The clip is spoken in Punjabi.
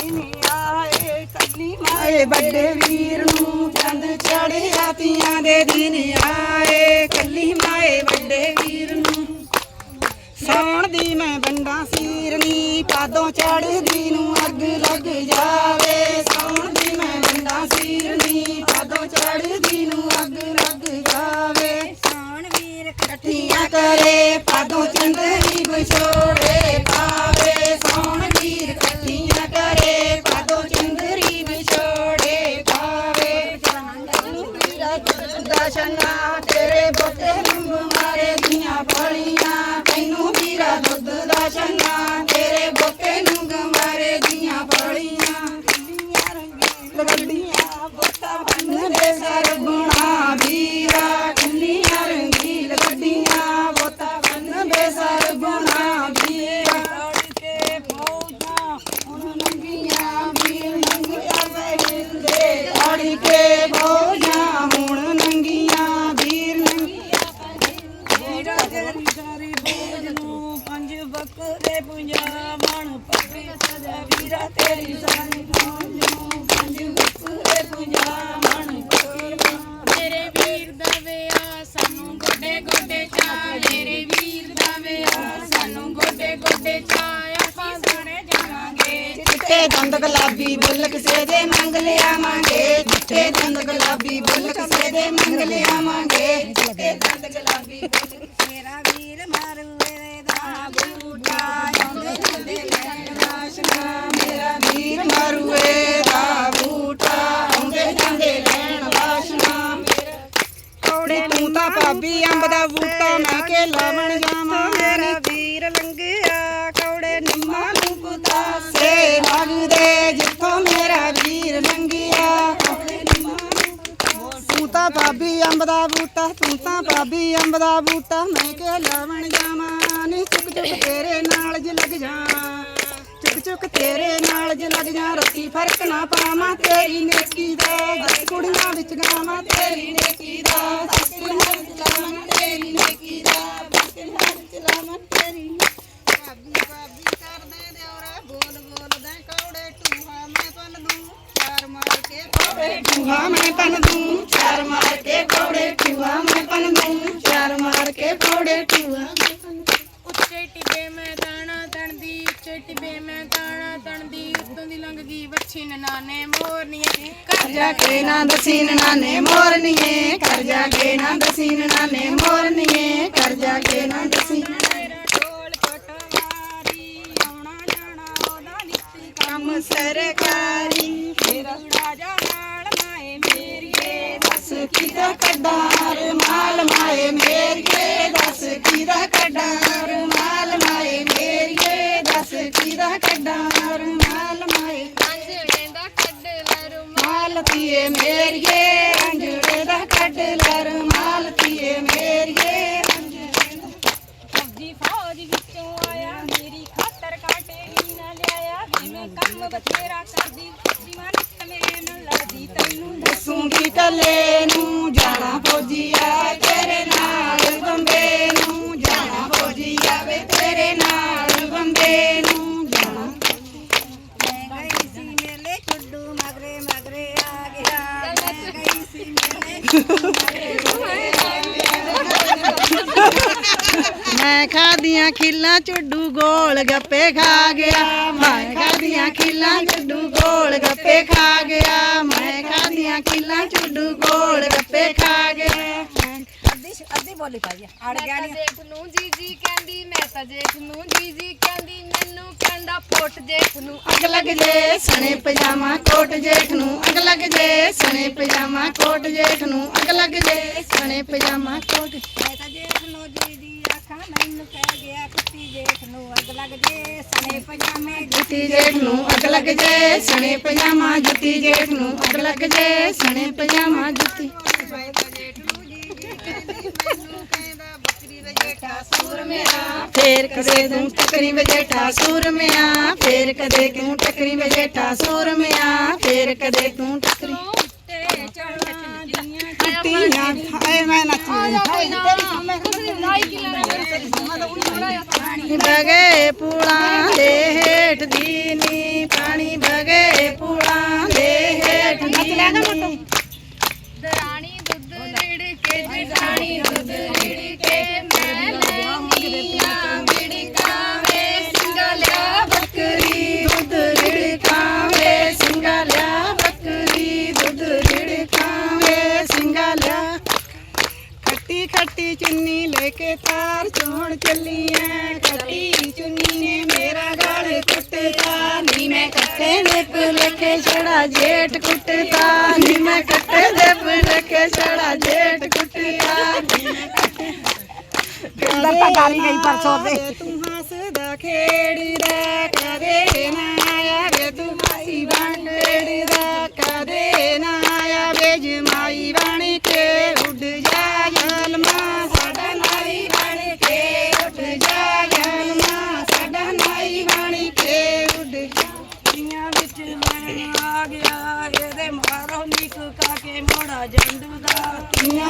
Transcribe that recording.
ਆਏ ਕੱਲੀ ਮਾਏ ਵੱਡੇ ਵੀਰ ਨੂੰ ਚੰਦ ਚੜਿਆ ਤੀਆਂ ਦੇ ਦਿਨ ਆਏ। ਕੱਲੀ ਮਾਏ ਵੱਡੇ ਵੀਰ ਨੂੰ। ਸੌਣ ਦੀ ਮੈਂ ਬੰਡਾ ਸੀਰਨੀ ਪਾਦੋਂ ਚੜਦੀ ਨੂੰ ਅੱਗ ਲੱਗ ਜਾਵੇ। ਸੌਣ ਦੀ ਮੈਂ ਬੰਡਾ ਸੀਰਨੀ ਪਾਦੋਂ ਚੜਦੀ ਨੂੰ ਅੱਗ ਲੱਗ ਜਾਵੇ। ਸੌਣ ਵੀਰ ਇਕੱਠੀਆਂ ਕਰੇ ਪਾਦੋਂ ਚੰਦਰੀ ਵਿਛੋੜੇ ਦਸ਼ਨਾ ਤੇਰੇ ਬੋਤੇ ਨੂੰ ਮਾਰੇ ਦੀਆਂ ਸਾਰੀ ਬੋਝ ਨੂੰ ਪੰਜ ਬੱਕਰੇ ਪੰਜਾ ਮਣ ਪੱਕੇ ਸਜਾ ਵੀਰਾ ਤੇਰੀ ਸਾਰੀ ਬੋਝ ਨੂੰ ਪੰਜ ਬੱਕਰੇ ਪੰਜਾ ਮਣ ਪੱਕੇ ਮੇਰੇ ਵੀਰ ਦਾ ਵਿਆਹ ਸਾਨੂੰ ਗੋਡੇ ਗੋਡੇ ਚਾ ਮੇਰੇ ਵੀਰ ਦਾ ਵਿਆਹ ਸਾਨੂੰ ਗੋਡੇ ਗੋਡੇ ਚਾ ਆਪਾਂ ਸੋਹਣੇ ਜਾਵਾਂਗੇ ਚਿੱਟੇ ਦੰਦ ਗੁਲਾਬੀ ਬੁੱਲ ਕਿਸੇ ਦੇ ਮੰਗ ਲਿਆਵਾਂਗੇ ਚਿੱਟੇ ਦੰਦ ਗੁਲਾਬੀ ਬੁੱਲ ਕਿਸੇ ਦੇ ਮੰਗ ਲਿਆਵਾਂਗੇ। ਭਾਬੀ ਅੰਬ ਦਾ ਬੂਟਾ ਮੈਂ ਕੇ ਲਾਵਣ ਜਾਵਾਂ। ਮੇਰਾ ਵੀਰ ਲੰਘਿਆ ਕੌੜੇ ਨਿੰਮਾ ਨੂੰ ਸੇ ਲੱਗਦੇ ਜਿੱਥੋਂ ਮੇਰਾ ਵੀਰ ਲੰਘਿਆ। ਤੂੰ ਤਾਂ ਭਾਬੀ ਅੰਬ ਦਾ ਬੂਟਾ ਤੂੰ ਤਾਂ ਭਾਬੀ ਅੰਬ ਦਾ ਬੂਟਾ। ਮੈਂ ਕੇ ਲਾਵਣ ਜਾਵਾਂ ਨੀ ਚੁੱਕ ਚੁੱਕ ਤੇਰੇ ਨਾਲ ਜ ਲੱਗ ਜਾ ਚੁੱਕ ਚੁੱਕ ਤੇਰੇ ਨਾਲ ਜ ਲੱਗ ਜਾ ਰੱਤੀ ਫ਼ਰਕ ਨਾ ਪਾਵਾਂ ਤੇਰੀ ਨੇਕੀ ਦਾ ਕੁੜੀਆਂ ਵਿੱਚ ਗਾਵਾਂ ਤੇਰੀ ਨੇਕੀ ਕੇ ਕੌੜੇ ਮੈਂ ਪਨ ਦੂੰ, ਚਾਰ ਮਾਰ ਕੇ ਪੌੜੇ ਟੂਹਾ ਮੈਂ ਪਨ ਦੂੰ, ਚਾਰ ਮਾਰ ਕੇ ਕੌੜੇ ਟੂਹਾ ਉੱਚੇ ਟਿੱਬੇ ਮੈਂ ਤਾਣਾ ਤਣਦੀ, ਉੱਚੇ ਟਿੱਬੇ ਮੈਂ ਤਾਣਾ ਤਣਦੀ, ਉੱਤੋਂ ਦੀ ਲੰਘ ਗਈ ਵੱਛੀ ਨਨਾਨੇ ਮੋਰਨੀਆਂ ਕਰ ਜਾ ਕੇ ਨਾ ਦਸੀ ਨਾਨੇ ਮੋਰਨੀਏ ਕਰ ਜਾ ਕੇ ਨਾ ਦਸੀ ਨਾਨੇ ਮੋਰਨੀਏ। ਕਿਦਾ ਕੱਢਾਰ ਮਾਲ ਮਾਏ ਮੇਰੀਏ ਦੱਸ ਕਿਦਾ ਕੱਢਾਰ ਮਾਲ ਮਾਏ ਮੇਰੀਏ ਦੱਸ ਕਿਦਾ ਕੱਢਾਰ ਮਾਲ ਮਾਏ ਅੰਜੜੇ ਦਾ ਕੱਢ ਲੈ ਰੁਮਾਲ ਮਾਲ ਪੀਏ ਮੇਰੀਏ ਅੰਜੜੇ ਦਾ ਕੱਢ ਲੈ ਰੁਮਾਲ ਪੀਏ ਮੇਰੀਏ ਫੌਜੀ ਫੌਜ ਵਿੱਚੋਂ ਆਇਆ ਲਿਆਇਆ ਜਿਵੇਂ ਕੰਮ ਬਥੇਰਾ ਕਰਦੀ ਦੀਵਾਨ ਮੇਰੇ ਨਾਲ ਲੜਦੀ ਤੈਨੂੰ ਦੱਸੂਗੀ ਕੱਲੇ ਨੂੰ ਜਾਣਾ ਫੌਜੀਆ, ਤੇਰੇ ਨਾਲ ਬੰਬੇ ਨੂੰ ਜਾਣਾ ਫੌਜੀਆ ਵੇ, ਤੇਰੇ ਨਾਲ ਬੰਬੇ ਨੂੰ ਜਾਣਾ ਮੈਂ ਗਈ ਸੀ ਮੇਲੇ ਚੁੱਡੂ ਮਗਰੇ ਮਗਰੇ ਆ ਗਿਆ, ਮੈਂ ਗਈ ਸੀ ਮੇਲੇ ਚੁੱਡੂ ਮਗਰੇ ਮਗਰੇ ਆ ਮੈਂ ਖਾਦੀਆਂ ਖਿੱਲਾਂ ਚੁੱਡੂ ਗੋਲ ਗੱਪੇ ਖਾ ਗਿਆ। ਮੈਂ ਖਾਦੀਆਂ ਖਿੱਲਾਂ ਚੁੱਡੂ ਗੋਲ ਗੱਪੇ ਖਾ ਗਿਆ। ਮੈਂ ਖਾਦੀਆਂ ਖਿੱਲਾਂ ਚੁੱਡੂ ਗੋਲ ਗੱਪੇ ਖਾ ਗਿਆ। ਅੱਧੀ ਅੱਧੀ ਬੋਲੀ ਪਾਈ ਆ, ਅੜ ਗਿਆ ਨਹੀਂ ਜੇਠ ਨੂੰ ਜੀ ਜੀ ਕਹਿੰਦੀ ਮੈਂ ਤਾਂ ਜੇਠ ਨੂੰ ਜੀ ਜੀ ਕਹਿੰਦੀ ਮੈਨੂੰ ਕਹਿੰਦਾ ਫੁੱਟ ਜੇਠ ਨੂੰ ਅੱਗ ਲੱਗ ਜੇ। ਸਣੇ ਪਜਾਮਾ ਕੋਟ ਜੇਠ ਨੂੰ ਅੱਗ ਲੱਗ ਜੇ। ਸਣੇ ਪਜਾਮਾ ਕੋਟ ਜੇਠ ਨੂੰ ਅੱਗ ਲੱਗ ਜੇ। ਸਣੇ ਪਜਾਮਾ ਕੋਟ ਮੈਂ ਤਾਂ ਜੇਠ ਨੂੰ ਜੀ ਆਖਾਂ ਮੈਨੂੰ ਕਹਿ ਗਿਆ ਕੁੱਤੀ ਜੇਠ ਨੂੰ ਅੱਗ ਲੱਗ ਜੇ ਸਨੇ ਪਜਾਮੇ ਜੁੱਤੀ ਜੇਠ ਨੂੰ ਅੱਗ ਲੱਗ ਜੇ ਸਣੇ ਪਜਾਮਾ ਜੁੱਤੀ ਜੇਠ ਨੂੰ ਅੱਗ ਲੱਗ ਜੇ ਸਣੇ ਪਜਾਮਾ ਜੁੱਤੀ। ਮੈਂ ਤਾਂ ਜੇਠ ਨੂੰ ਜੀ ਜੀ ਕਹਿੰਦੀ ਮੈਨੂੰ ਕਹਿੰਦਾ ਬੱਕਰੀ ਦਾ ਜੇਠਾ ਸੂਰ ਮੇਰਾ ਫੇਰ ਕਦੇ ਤੂੰ ਟਕਰੀ ਵਜੇਠਾ ਸੂਰਮਿਆ ਫੇਰ ਕਦੇ ਤੂੰ ਟਕਰੀ। ਵਜੇਠਾ ਸੂਰਮਿਆ ਫੇਰ ਕਦੇ ਤੂੰ ਟਕਰੀ ਉੱਤੇ ਚੜ੍ਹਨਾ ਦੀਆਂ ਟੀਆਂ ਮੈਂ ਨੱਚੀ ਕੋਈ ਨਾ ਤੁਸੀਂ ਲਾਈ ਕਿ ਬਗੇ ਪੂਲਾਂ ਦੇ ਹੇਠ ਦੀ ਕੇ ਤਾਰ ਚੋਣ ਚੱਲੀ ਐ। ਕੱਟੀ ਚੁੰਨੀ ਨੇ ਮੇਰਾ ਗਾਲ ਕੁੱਟਦਾ ਨੀ ਮੈਂ ਕੱਟੇ ਦੇ ਭੁਲੇਖੇ ਛੜਾ ਜੇਠ ਕੁੱਟਦਾ ਨੀ ਮੈਂ ਕੱਟੇ ਦੇ ਭੁਲੇਖੇ ਛੜਾ ਜੇਠ ਕੁੱਟਦਾ ਕਿੰਨਾ ਤਾਂ ਗਾਲੀ ਗਈ ਪਰਸੋਂ ਤੇ। ਤੂੰ ਹੱਸਦਾ ਖੇੜਦਾ ਕਦੇ ਲੈਣ ਜੰਡ ਵਧਾ ਇਹਦੇ